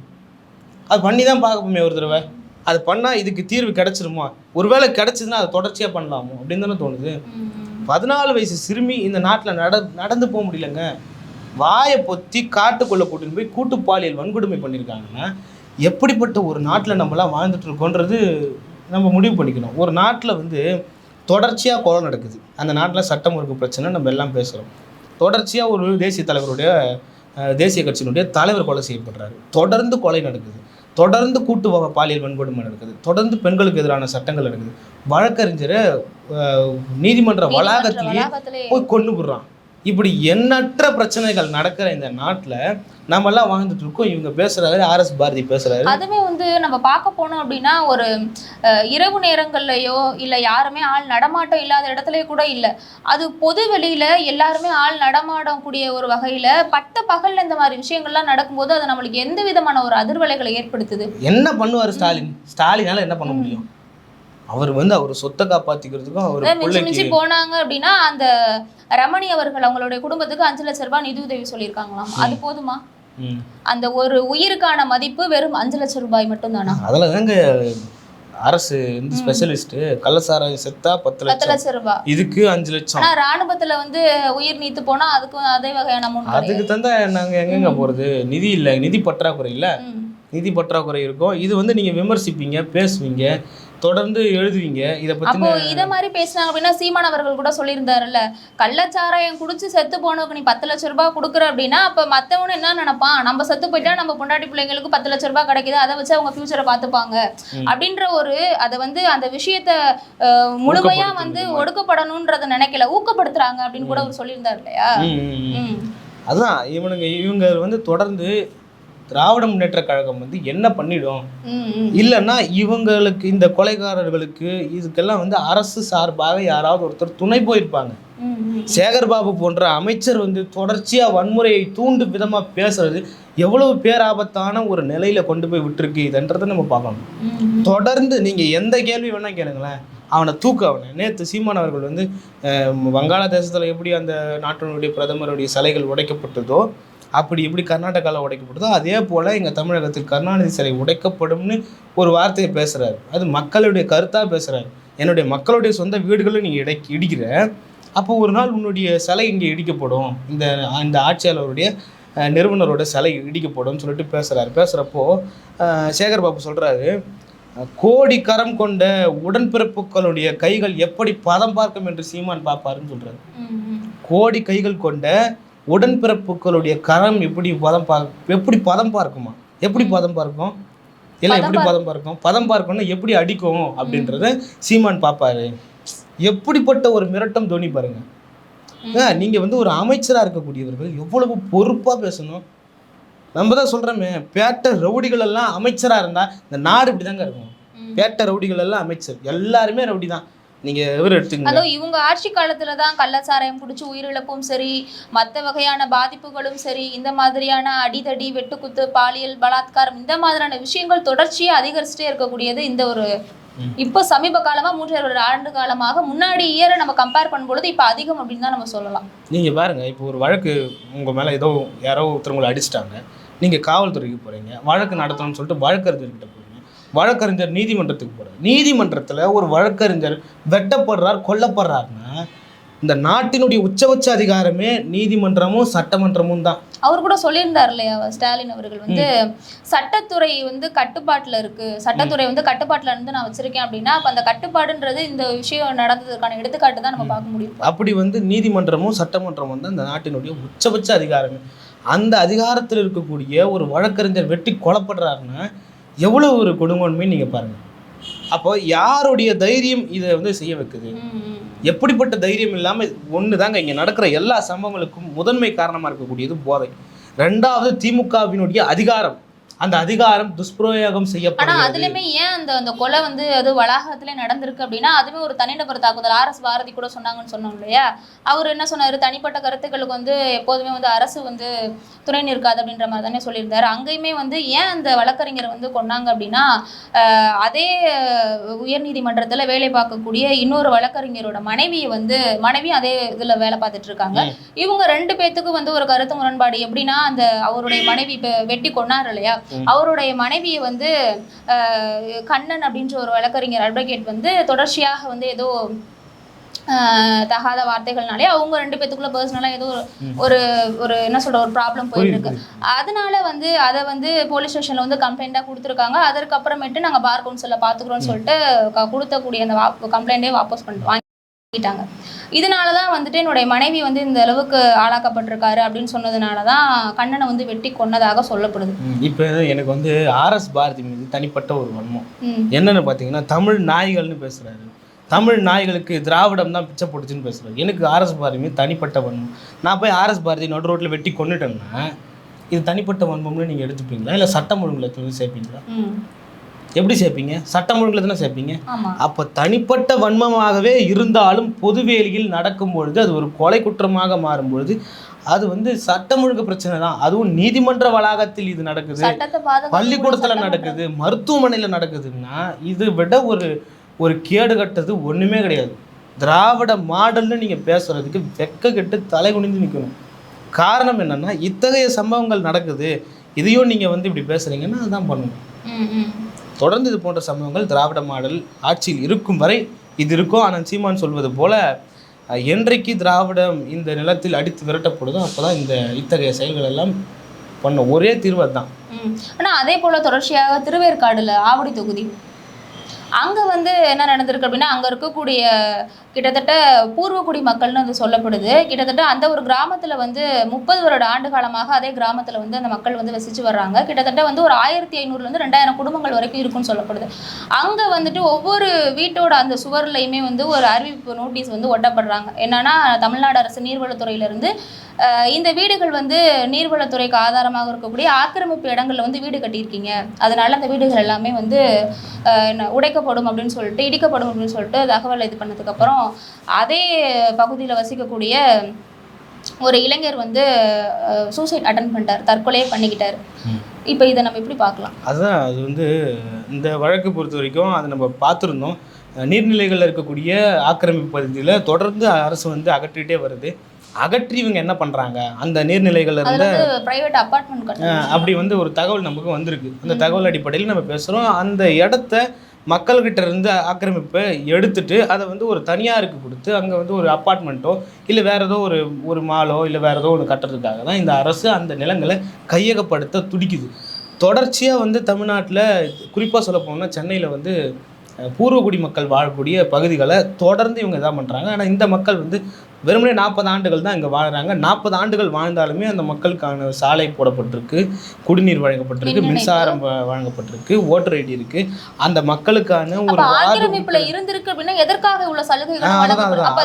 அது பண்ணி தான் பார்க்கணுமே ஒரு தடவை. அது பண்ணால் இதுக்கு தீர்வு கிடைச்சிருமா? ஒருவேளை கிடைச்சதுன்னா அதை தொடர்ச்சியாக பண்ணலாமோ? அப்படின்னு தானே தோணுது. பதினாலு வயசு சிறுமி இந்த நாட்டில் நட நடந்து போக முடியலங்க. வாயை பொத்தி காட்டுக்குள்ளே கூட்டின்னு போய் கூட்டு பாலியல் வன்கொடுமை பண்ணியிருக்காங்கன்னா எப்படிப்பட்ட ஒரு நாட்டில் நம்மலாம் வாழ்ந்துட்டு இருக்கோன்றது நம்ம முடிவு பண்ணிக்கணும். ஒரு நாட்டில் வந்து தொடர்ச்சியாக கொலை நடக்குது. அந்த நாட்டில் சட்டம் ஒழுங்கு பிரச்சனை நம்ம எல்லாம் பேசுகிறோம் தொடர்ச்சியாக ஒரு தேசிய தலைவருடைய தேசிய கட்சியினுடைய தலைவர் கொலை செய்யப்படுறாரு. தொடர்ந்து கொலை நடக்குது. தொடர்ந்து கூட்டு பாலியல் வன்கொடுமை நடக்குது. தொடர்ந்து பெண்களுக்கு எதிரான சட்டங்கள் நடக்குது. வழக்கறிஞரை நீதிமன்ற வளாகத்திலேயே வளாகத்திலே போய் கொண்டு விடுறான். இப்படி எண்ணற்ற பிரச்சனைகள் நடக்கிற இந்த நாட்டுல நம்ம எல்லாம் வாழ்ந்துட்டு இருக்கோம். இவங்க பேசுறாரு ஆர்எஸ் பாரதி பேசுறாரு. அதுவே வந்து நம்ம பார்க்க போனோம் அப்படின்னா ஒரு இரவு நேரங்கள்லயோ இல்ல யாருமே ஆள் நடமாட்டம் இல்லாத இடத்துலயே கூட இல்ல. அது பொது வெளியில எல்லாருமே ஆள் நடமாடக்கூடிய ஒரு வகையில பட்ட பகல்ல இந்த மாதிரி விஷயங்கள்லாம் நடக்கும்போது அது நம்மளுக்கு எந்த விதமான ஒரு அதிர்வலைகளை ஏற்படுத்துது? என்ன பண்ணுவாரு ஸ்டாலின்? ஸ்டாலினால என்ன பண்ண முடியும்? அவர் வந்து அவர் சொத்தை காப்பாத்திக்கிறதுக்கும் அவர் மிஞ்சி போனாங்க அப்படின்னா அந்த ரமணி அவர்கள் அவங்களுடைய குடும்பத்துக்கு அஞ்சு லட்ச ரூபாய் நிதி உதவி சொல்லியிருக்காங்களாம். அது போதுமா. அந்த ஒரு உயிருக்கான மதிப்பு வெறும் அஞ்சு லட்சம் ரூபாய் மட்டும்தானா? அதுல தாங்க அரசு வந்து ஸ்பெஷலிஸ்ட் கள்ளசாராயம் செத்தா பத்து லட்சம். லட்சம் ரூபாய். இதுக்கு அஞ்சு லட்சம். ஆனா ராணுவத்துல வந்து உயிர் நீத்து போனா அதுக்கும் அதே வகையான அமௌண்ட் அதுக்கு தந்தா நாங்க எங்கெங்க போறது? நிதி இல்ல நிதி பற்றாக்குறை இல்ல. நிதி பற்றாக்குறை இருக்கும். இது வந்து நீங்க விமர்சிப்பீங்க பேசுவீங்க. தொடர்ந்து எழுதுவீங்க. இத அப்போ பத்தின இத மாதிரி பேசினாங்க அப்படின்னா சீமான் அவர்கள் கூட சொல்லியிருந்தாருல்ல கள்ளச்சாராயம் குடிச்சு செத்து போனவங்க நீ பத்து லட்ச ரூபாய் கொடுக்குற அப்படின்னா அப்ப மத்தவனு என்ன நினைப்பான்? நம்ம செத்து போயிட்டா நம்ம பொண்டாட்டி பிள்ளைங்களுக்கு பத்து லட்ச ரூபாய் கிடைக்குது? அதை வச்சு அவங்க ஃபியூச்சரை பார்த்துப்பாங்க. அப்படின்ற ஒரு அதை வந்து அந்த விஷயத்த முழுமையா வந்து மாதிரி. ஒடுக்கப்படுறணுன்றத நினைக்கல. ஊக்கப்படுத்துறாங்க அப்படின்னு கூட அவர் சொல்லியிருந்தார் இல்லையா. அதான் இவனுங்க இவங்க வந்து தொடர்ந்து திராவிட முன்னேற்ற கழகம் வந்து என்ன பண்ணிடும். இல்லைன்னா இவங்களுக்கு இந்த கொலைகாரர்களுக்கு இதுக்கெல்லாம் வந்து அரசு சார்பாக யாராவது ஒருத்தர் துணை போயிருப்பாங்க. சேகர்பாபு போன்ற அமைச்சர் வந்து தொடர்ச்சியா வன்முறையை தூண்டும் விதமா பேசுறது எவ்வளவு பேராபத்தான ஒரு நிலையில கொண்டு போய் விட்டுருக்கு இதுன்றதை நம்ம பார்க்கணும். தொடர்ந்து நீங்க எந்த கேள்வி வேணா கேளுங்களேன் அவனை தூக்கு அவனை நேற்று சீமான் அவர்கள் வந்து வங்காளதேசத்துல எப்படி அந்த நாட்டினுடைய பிரதமருடைய சிலைகள் உடைக்கப்பட்டதோ அப்படி எப்படி கர்நாடகாவில் உடைக்கப்பட்டதோ அதே போல் எங்கள் தமிழகத்தில் கருணாநிதி சிலை உடைக்கப்படும்னு ஒரு வார்த்தையை பேசுகிறாரு அது மக்களுடைய கருத்தாக பேசுகிறாரு என்னுடைய மக்களுடைய சொந்த வீடுகளும் நீங்கள் இடை இடிக்கிற அப்போ ஒரு நாள் உன்னுடைய சிலை இங்கே இடிக்கப்படும். இந்த இந்த ஆட்சியாளருடைய நிறுவனரோட சிலை இடிக்கப்படும் சொல்லிட்டு பேசுகிறாரு பேசுகிறப்போ சேகர் பாபு சொல்கிறாரு கோடி கரம் கொண்ட உடன்பிறப்புகளுடைய கைகள் எப்படி பதம் பார்க்கும் என்று சீமான் ம், ம். கோடி கைகள் கொண்ட உடன்பிறப்புகளுடைய கரம் எப்படி பதம் பார் எப்படி பதம் பார்க்குமா? எப்படி பதம் பார்க்கும்? இல்லை எப்படி பதம் பார்க்கும்? பதம் பார்க்கணும்னா எப்படி அடிக்கும் அப்படின்றத சீமான் பாப்பாரு. எப்படிப்பட்ட ஒரு மிரட்டம் தோனி பாருங்க. ஆ, நீங்க வந்து ஒரு அமைச்சரா இருக்கக்கூடியவர்கள் எவ்வளவு பொறுப்பா பேசணும்? நம்ம தான் சொல்றோமே பேட்ட ரவுடிகள் எல்லாம் அமைச்சரா இருந்தா இந்த நாடு இப்படிதாங்க இருக்கும். பேட்ட ரவுடிகள் எல்லாம் அமைச்சர். எல்லாருமே ரவுடி தான் நீங்க இவர் எடுத்துங்க அதுவும் இவங்க ஆட்சி காலத்துல தான் கள்ளச்சாராயம் குடிச்சு உயிரிழப்பும் சரி மற்ற வகையான பாதிப்புகளும் சரி இந்த மாதிரியான அடிதடி வெட்டுக்குத்து பாலியல் பலாத்காரம் இந்த மாதிரியான விஷயங்கள் தொடர்ச்சியா அதிகரிச்சுட்டே இருக்கக்கூடியது இந்த ஒரு. இப்போ சமீப காலமா மூன்று ஒரு ஆண்டு காலமாக முன்னாடி இயரை நம்ம கம்பேர் பண்ணும்பொழுது இப்போ அதிகம் அப்படின்னு தான் நம்ம சொல்லலாம். நீங்க பாருங்க இப்போ ஒரு வழக்கு உங்க மேல ஏதோ யாரோ ஒருத்தவங்களை அடிச்சிட்டாங்க. நீங்க காவல்துறைக்கு போறீங்க வழக்கு நடத்தணும்னு சொல்லிட்டு வழக்கறிஞர்கிட்ட வழக்கறிஞர் நீதிமன்றத்துக்கு போறாரு. நீதிமன்றத்துல ஒரு வழக்கறிஞர் வெட்டப்படுறார் கொல்லப்படுறாருன்னா இந்த நாட்டினுடைய உச்சபட்ச அதிகாரமே நீதிமன்றமும் சட்டமன்றமும் தான். அவர் கூட சொல்லியிருந்தார் இல்லையா ஸ்டாலின் அவர்கள் வந்து சட்டத்துறை வந்து கட்டுப்பாட்டுல இருக்கு. சட்டத்துறை வந்து கட்டுப்பாட்டுல இருந்து நான் வச்சிருக்கேன் அப்படின்னா அப்ப அந்த கட்டுப்பாடுன்றது இந்த விஷயம் நடந்ததுக்கான எடுத்துக்காட்டு தான் நம்ம பார்க்க முடியும். அப்படி வந்து நீதிமன்றமும் சட்டமன்றமும் தான் இந்த நாட்டினுடைய உச்சபட்ச அதிகாரமே. அந்த அதிகாரத்தில் இருக்கக்கூடிய ஒரு வழக்கறிஞர் வெட்டி கொலைப்படுறாருன்னா எவ்வளோ ஒரு கொடுங்கோன்மை நீங்கள் பாருங்க. அப்போ யாருடைய தைரியம் இதை வந்து செய்ய வைக்குது. எப்படிப்பட்ட தைரியம் இல்லாமல் ஒன்று தாங்க இங்கே நடக்கிற எல்லா சம்பவங்களுக்கும் முதன்மை காரணமாக இருக்கக்கூடியது போதை. ரெண்டாவது திமுகவினுடைய அதிகாரம். அந்த அதிகாரம் துஷ்பிரயோகம் ஆனா செய்யப்படுகிறது. அதுலயுமே ஏன் அந்த அந்த கொலை வந்து அது வளாகத்திலே நடந்திருக்கு அப்படின்னா அதுவே ஒரு தனிநபர் தாக்குதல். ஆர் எஸ் பாரதி கூட சொன்னாங்கன்னு சொன்னோம் இல்லையா? அவர் என்ன சொன்னாரு? தனிப்பட்ட கருத்துக்களுக்கு வந்து எப்போதுமே வந்து அரசு வந்து துணை நிற்காது அப்படின்ற மாதிரி தானே சொல்லியிருந்தாரு. அங்கேயுமே வந்து ஏன் அந்த வழக்கறிஞரை வந்து கொன்னாங்க அப்படின்னா அதே உயர்நீதிமன்றத்துல வேலை பார்க்கக்கூடிய இன்னொரு வழக்கறிஞரோட மனைவியை வந்து மனைவியும் அதே இதுல வேலை பார்த்துட்டு இருக்காங்க. இவங்க ரெண்டு பேத்துக்கும் வந்து ஒரு கருத்து முரண்பாடு எப்படின்னா அந்த அவருடைய மனைவி வெட்டி கொன்னார் இல்லையா. அவருடைய மனைவியை வந்து கண்ணன் அப்படின்ற ஒரு வழக்கறிஞர் அட்வொகேட் வந்து தொடர்ச்சியாக வந்து ஏதோ ஆஹ், தகாத வார்த்தைகள்னாலே அவங்க ரெண்டு பேத்துக்குள்ள பர்சனலா ஏதோ ஒரு-. ஒரு என்ன சொல்ற ஒரு ப்ராப்ளம் போயிட்டு இருக்கு. அதனால வந்து அதை வந்து போலீஸ் ஸ்டேஷன்ல வந்து கம்ப்ளைண்டா கொடுத்துருக்காங்க. அதற்கப்புறமேட்டு நாங்க பார் கவுன்சில்ல பாத்துக்கிறோம்னு சொல்லிட்டு கொடுத்தக்கூடிய அந்த கம்ப்ளைண்டே வாபஸ் பண்ணிட்டு வாங்கிட்டாங்க. இதனால தான் வந்துட்டு என்னுடைய மனைவி வந்து இந்த அளவுக்கு ஆளாக்கப்பட்டிருக்காரு அப்படின்னு சொன்னதுனால தான் கண்ணனை வந்து வெட்டி கொன்னதாக சொல்லப்படுது. இப்போ எனக்கு வந்து ஆர்எஸ் பாரதி மீது தனிப்பட்ட ஒரு வன்மம். என்னன்னு பார்த்தீங்கன்னா தமிழ் நாய்கள்னு பேசுறாரு. தமிழ் நாய்களுக்கு திராவிடம் தான் பிச்சை போட்டுச்சுன்னு பேசுறாரு. எனக்கு ஆர்எஸ் பாரதி மீது தனிப்பட்ட வன்மம். நான் போய் ஆர்எஸ் பாரதி நடு ரோட்டில் வெட்டி கொண்டுட்டேன்னா இது தனிப்பட்ட வன்மம்னு நீங்கள் எடுத்துப்பீங்களா? இல்லை சட்டம் ஒழுங்குல சேர்ப்பீங்களா. எப்படி சேர்ப்பீங்க? சட்டம் ஒழுங்குல தானே சேர்ப்பீங்க? அப்போ தனிப்பட்ட வன்மமாகவே இருந்தாலும் பொதுவேலியில் நடக்கும் பொழுது அது ஒரு கொலை குற்றமாக மாறும் பொழுது அது வந்து சட்டம் ஒழுங்கு பிரச்சனை தான். அதுவும் நீதிமன்ற வளாகத்தில் இது நடக்குது. பள்ளிக்கூடத்துல நடக்குது. மருத்துவமனையில் நடக்குதுன்னா இது விட ஒரு ஒரு கேடு கட்டது ஒண்ணுமே கிடையாது. திராவிட மாடல்னு நீங்க பேசுறதுக்கு வெக்க கெட்டு தலை குனிந்து நிற்கணும் காரணம் என்னன்னா இத்தகைய சம்பவங்கள் நடக்குது. இதையும் நீங்க வந்து இப்படி பேசுறீங்கன்னா அதுதான் பண்ணணும். தொடர்ந்து இது போன்ற சம்பவங்கள் திராவிட மாடல் ஆட்சியில் இருக்கும் வரை இது இருக்கும் ஆனால் சீமான் சொல்வது போல என்றைக்கு திராவிடம் இந்த நிலத்தில் அடித்து விரட்டப்படுதோ அப்போதான் இந்த இத்தகைய செயல்கள் எல்லாம் பண்ண ஒரே தீர்வு அதுதான். ஆனால் அதே போல தொடர்ச்சியாக திருவேற்காடுல ஆவடி தொகுதி அங்க வந்து என்ன நடந்திருக்கு அப்படின்னா அங்க இருக்கக்கூடிய கிட்டத்தட்ட பூர்வக்குடி மக்கள்னு அது சொல்லப்படுது. கிட்டத்தட்ட அந்த ஒரு கிராமத்தில் வந்து முப்பது வருட ஆண்டு காலமாக அதே கிராமத்தில் வந்து அந்த மக்கள் வந்து வசித்து வர்றாங்க. கிட்டத்தட்ட வந்து ஒரு ஆயிரத்தி ஐநூறுலேருந்து ரெண்டாயிரம் குடும்பங்கள் வரைக்கும் இருக்குன்னு சொல்லப்படுது. அங்கே வந்துட்டு ஒவ்வொரு வீட்டோட அந்த சுவர்லையுமே வந்து ஒரு அறிவிப்பு நோட்டீஸ் வந்து ஒட்டப்படுறாங்க. என்னன்னா தமிழ்நாடு அரசு நீர்வளத்துறையிலிருந்து இந்த வீடுகள் வந்து நீர்வளத்துறைக்கு ஆதாரமாக இருக்கக்கூடிய ஆக்கிரமிப்பு இடங்களில் வந்து வீடு கட்டியிருக்கீங்க. அதனால அந்த வீடுகள் எல்லாமே வந்து என்ன, உடைக்கப்படும் அப்படின்னு சொல்லிட்டு இடிக்கப்படும் அப்படின்னு சொல்லிட்டு தகவல் இது பண்ணதுக்கப்புறம் அதே பகுதியில் வசிக்கக்கூடிய ஒரு இளைஞர் வந்து சூசைட் அட்டன் பண்ணிட்டார் தற்கொலையே பண்ணிக்கிட்டார். இப்போ இதை நம்ம எப்படி பார்க்கலாம்? அதுதான் அது வந்து இந்த வழக்கு பொறுத்த வரைக்கும் அதை நம்ம பார்த்துருந்தோம். நீர்நிலைகளில் இருக்கக்கூடிய ஆக்கிரமிப்பு பகுதியில் தொடர்ந்து அரசு வந்து அகற்றிட்டே வருது. அகற்றி இவங்க என்ன பண்ணுறாங்க அந்த நீர்நிலைகள்ல இருந்து பிரைவேட் அப்பார்ட்மெண்ட் அப்படி வந்து ஒரு தகவல் நமக்கு வந்திருக்கு. அந்த தகவல் அடிப்படையில் நம்ம பேசுகிறோம் அந்த இடத்த மக்கள்கிட்ட இருந்து ஆக்கிரமிப்பை எடுத்துட்டு அதை வந்து ஒரு தனியாருக்கு கொடுத்து அங்கே வந்து ஒரு அப்பார்ட்மெண்ட்டோ இல்லை வேறு ஏதோ ஒரு ஒரு மாலோ இல்லை வேறு ஏதோ ஒன்று கட்டுறதுக்காக தான் இந்த அரசு அந்த நிலங்களை கையகப்படுத்த துடிக்குது. தொடர்ச்சியாக வந்து தமிழ்நாட்டில் குறிப்பாக சொல்ல போனால் சென்னையில் வந்து பூர்வகுடி மக்கள் வாழக்கூடிய பகுதிகளை தொடர்ந்து இவங்க இதான் பண்ணுறாங்க ஆனால் இந்த மக்கள் வந்து வெறுமனே நாற்பது ஆண்டுகள் தான் இங்கே வாழ்கிறாங்க நாற்பது ஆண்டுகள் வாழ்ந்தாலுமே அந்த மக்களுக்கான சாலை போடப்பட்டிருக்கு குடிநீர் வழங்கப்பட்டிருக்கு. மின்சாரம் வழங்கப்பட்டிருக்கு ஓட்டர் ஐடி இருக்கு. அந்த மக்களுக்கான ஒரு ஆக்கிரமிப்புல இருந்திருக்கு அப்படின்னா எதற்காக ஆ, சலுகைகள்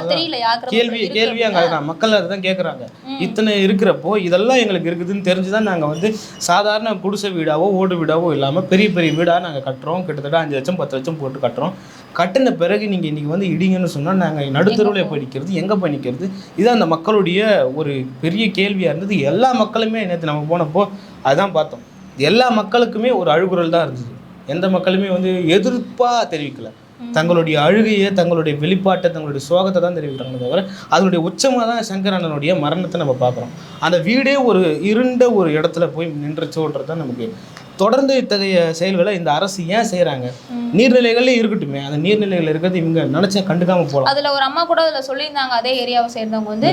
கேள்வி கேள்வி அங்கே. அதுதான். மக்கள் அதுதான் கேட்குறாங்க. இத்தனை இருக்கிறப்போ இதெல்லாம் எங்களுக்கு இருக்குதுன்னு தெரிஞ்சு தான் நாங்கள் வந்து சாதாரண குடிசை வீடாவோ ஓடு வீடாவோ இல்லாமல் பெரிய பெரிய வீடாக நாங்கள் கட்டுறோம். கிட்டத்தட்ட அஞ்சு லட்சம் பத்து லட்சம் போட்டு கட்டுறோம். கட்டின பிறகு நீங்கள் இன்றைக்கி வந்து இடிங்கன்னு சொன்னால் நாங்கள் நடுத்தருவில் போய் நிற்கிறது எங்கே போய் நிற்கிறது இது அந்த மக்களுடைய ஒரு பெரிய கேள்வியாக இருந்தது. எல்லா மக்களுமே நேற்று நம்ம போனப்போ அதுதான் பார்த்தோம். எல்லா மக்களுக்குமே ஒரு அழுகுரல் தான் இருந்தது. எந்த மக்களுமே வந்து எதிர்ப்பாக தெரிவிக்கல. தங்களுடைய அழுகையை தங்களுடைய வெளிப்பாட்டை தங்களுடைய சோகத்தை தான் தெரிவிக்கிறாங்க தவிர அதனுடைய உச்சமாக தான் சங்கரண்ணனுடைய மரணத்தை நம்ம பார்க்குறோம். அந்த வீடே ஒரு இருண்ட ஒரு இடத்துல போய் நின்றுச்சோன்றது தான் நமக்கு தொடர்ந்து இத்தகைய செயல்களை இந்த அரசு ஏன் செய்கிறாங்க ம். நீர்நிலைகளே இருக்கட்டுமே. அந்த நீர்நிலைகள் இருக்கிறது இவங்க நினச்சா கண்டுக்காம போகலாம் அதுல ஒரு அம்மா கூட அதுல சொல்லியிருந்தாங்க அதே ஏரியாவை சேர்ந்தவங்க வந்து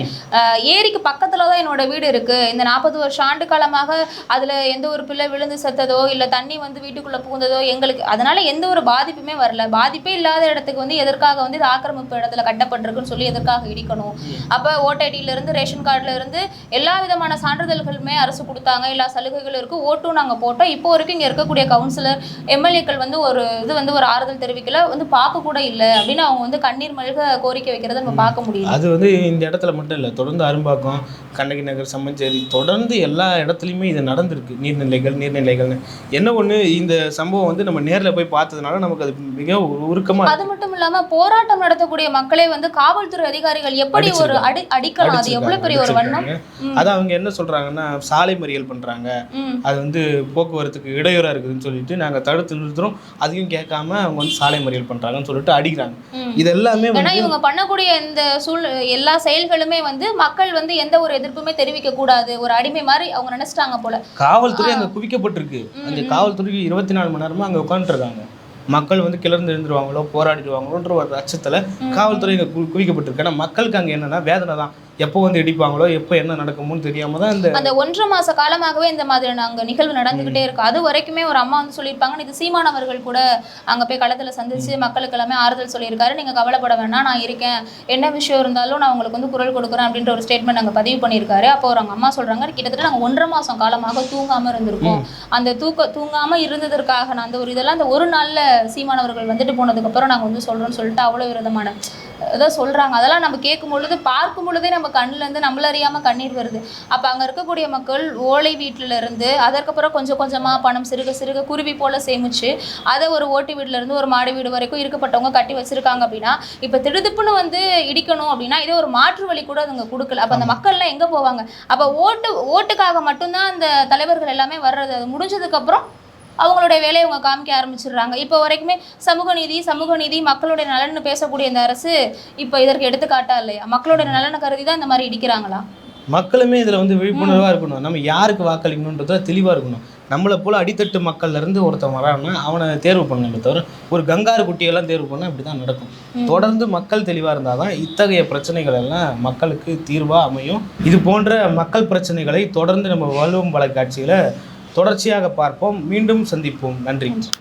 ஏரிக்கு பக்கத்துல தான் என்னோட வீடு இருக்கு. இந்த நாற்பது வருஷம் ஆண்டு காலமாக அதுல எந்த ஒரு பிள்ளை விழுந்து செத்ததோ இல்ல தண்ணி வந்து வீட்டுக்குள்ள புகுந்ததோ எங்களுக்கு அதனால எந்த ஒரு பாதிப்புமே வரல. பாதிப்பே இல்லாத இடத்துக்கு வந்து எதற்காக வந்து இது ஆக்கிரமிப்பு இடத்துல கட்டப்பட்டிருக்குன்னு சொல்லி எதற்காக இடிக்கணும்? அப்ப ஓட்டைடியில இருந்து ரேஷன் கார்டுல இருந்து எல்லா விதமான சான்றிதழ்களுமே அரசு கொடுத்தாங்க. எல்லா சலுகைகளும் இருக்கு. ஓட்டும் நாங்க போட்டோம். இப்போ வரைக்கும் இங்க இருக்கக்கூடிய கவுன்சிலர் எம்எல்ஏக்கள் வந்து ஒரு இது வந்து ஒரு ஆறுதல் தெரிவிக்கல. வந்து பார்க்க கூட இல்லை அப்படின்னு அவங்க வந்து கண்ணீர் மல்க கோரிக்கை வைக்கிறத நம்ம பார்க்க முடியுது. அது வந்து இந்த இடத்துல மட்டும் இல்லை தொடர்ந்து அரும்பாக்கம் கண்ணகி நகர் சம்மஞ்சேரி தொடர்ந்து எல்லா இடத்துலையுமே இது நடந்திருக்கு. நீர்நிலைகள் நீர்நிலைகள்னு. என்ன ஒன்று இந்த சம்பவம் வந்து நம்ம நேரில் போய் பார்த்ததுனால நமக்கு அது மிக உருக்கமாக அது மட்டும் இல்லாம போராட்டம் நடத்தக்கூடிய மக்களே வந்து காவல்துறை அதிகாரிகள் எப்படி ஒரு அடி அடிக்கலாம்? அது எவ்வளவு பெரிய ஒரு வண்ணம். அதான் அவங்க என்ன சொல்றாங்கன்னா சாலை மறியல் பண்றாங்க. ம். அது வந்து போக்குவரத்துக்கு இடையூறா இருக்குதுன்னு சொல்லிட்டு நாங்க தடுத்து நிறுத்துறோம். அதையும் கேட்காம அவங்க வந்து சாலை மறியல் பண்றாங்கன்னு சொல்லிட்டு அடிக்கிறாங்க. இது எல்லாமே ஏன்னா இவங்க பண்ணக்கூடிய இந்த சூழ் எல்லா செயல்களுமே வந்து மக்கள் வந்து எந்த ஒரு எதிர்ப்புமே தெரிவிக்க கூடாது. ஒரு அடிமை மாதிரி அவங்க நினைச்சிட்டாங்க போல. காவல்துறை அங்க குவிக்கப்பட்டிருக்கு. அந்த காவல்துறைக்கு இருபத்தி நாலு மணி நேரமா அங்க உட்காந்துருக்காங்க மக்கள் வந்து கிளர்ந்து எழுந்துருவாங்களோ போராடிடுவாங்களோன்ற ஒரு அச்சத்துல காவல்துறை இங்க குவிக்கப்பட்டிருக்கு. ஏன்னா மக்களுக்கு அங்க என்னன்னா வேதனை தான். எப்போ வந்து இடிப்பாங்களோ எப்போ என்ன நடக்குமோன்னு தெரியாம தான் இந்த அந்த ஒன்றரை மாச காலமாகவே இந்த மாதிரியான அங்க நிகழ்வு நடந்துகிட்டே இருக்கு. அது வரைக்குமே ஒரு அம்மா வந்து சொல்லியிருப்பாங்க. இது சீமானவர்கள் கூட அங்க போய் களத்துல சந்திச்சு மக்களுக்கு எல்லாமே ஆறுதல் சொல்லியிருக்காரு. நீங்க கவலைப்பட வேணாம். நான் இருக்கேன். என்ன விஷயம் இருந்தாலும் நான் உங்களுக்கு வந்து குரல் கொடுக்குறேன் அப்படின்ற ஒரு ஸ்டேட்மெண்ட் அங்க பதிவு பண்ணியிருக்காரு. அப்போ ஒரு அவங்க அம்மா சொல்றாங்க கிட்டத்தட்ட நாங்க ஒன்றரை மாசம் காலமாக தூங்காம இருந்திருக்கோம். அந்த தூக்க தூங்காம இருந்ததற்காக நான் அந்த ஒரு இதெல்லாம் அந்த ஒரு நாள்ல சீமானவர்கள் வந்துட்டு போனதுக்கு அப்புறம் நாங்க வந்து சொல்றோம்னு சொல்லிட்டு அவ்வளவு விதமான ஏதோ சொல்றாங்க. அதெல்லாம் நம்ம கேட்கும் பொழுது பார்க்கும் பொழுதே நம்ம கண்ணுல இருந்து நம்மள அறியாம கண்ணீர் வருது. அப்ப அங்க இருக்கக்கூடிய மக்கள் ஓலை வீட்டுல இருந்து அதற்கப்புறம் கொஞ்சம் கொஞ்சமா பணம் சிறுக சிறுக குருவி போல சேமிச்சு அதை ஒரு ஓட்டு வீடுல இருந்து ஒரு மாடி வீடு வரைக்கும் இருக்கப்பட்டவங்க கட்டி வச்சிருக்காங்க அப்படின்னா இப்ப திடுதிப்புன்னு வந்து இடிக்கணும் அப்படின்னா இதே ஒரு மாற்று வழி கூட அதுங்க கொடுக்கல. அப்ப அந்த மக்கள்லாம் எங்க போவாங்க? அப்ப ஓட்டு ஓட்டுக்காக மட்டும்தான் அந்த தலைவர்கள் எல்லாமே வர்றது. அது முடிஞ்சதுக்கு அப்புறம் அவங்களுடைய வேலையை அவங்க காமிக்க ஆரம்பிச்சிடுறாங்க. இப்போ வரைக்குமே சமூக நீதி சமூக நீதி மக்களுடைய நலன்னு பேசக்கூடிய இந்த அரசு இப்போ இதற்கு எடுத்துக்காட்டா இல்லையா? மக்களுடைய நலனை கருதி தான் இந்த மாதிரி இடிக்கிறாங்களா? மக்களுமே இதில் வந்து விழிப்புணர்வாக இருக்கணும். நம்ம யாருக்கு வாக்களிக்கணுன்றதுல தெளிவாக இருக்கணும். நம்மளை போல் அடித்தட்டு மக்கள்ல இருந்து ஒருத்தன் வரான்னா அவனை தேர்வு பண்ணணுமே தவிர ஒரு கங்காரு குட்டியெல்லாம் தேர்வு பண்ணால் இப்படி தான் நடக்கும். தொடர்ந்து மக்கள் தெளிவாக இருந்தால் தான் இத்தகைய பிரச்சனைகள் எல்லாம் மக்களுக்கு தீர்வாக அமையும். இது போன்ற மக்கள் பிரச்சனைகளை தொடர்ந்து நம்ம வலுவும் வலைக்காட்சியில் தொடர்ச்சியாக பார்ப்போம். மீண்டும் சந்திப்போம். நன்றி.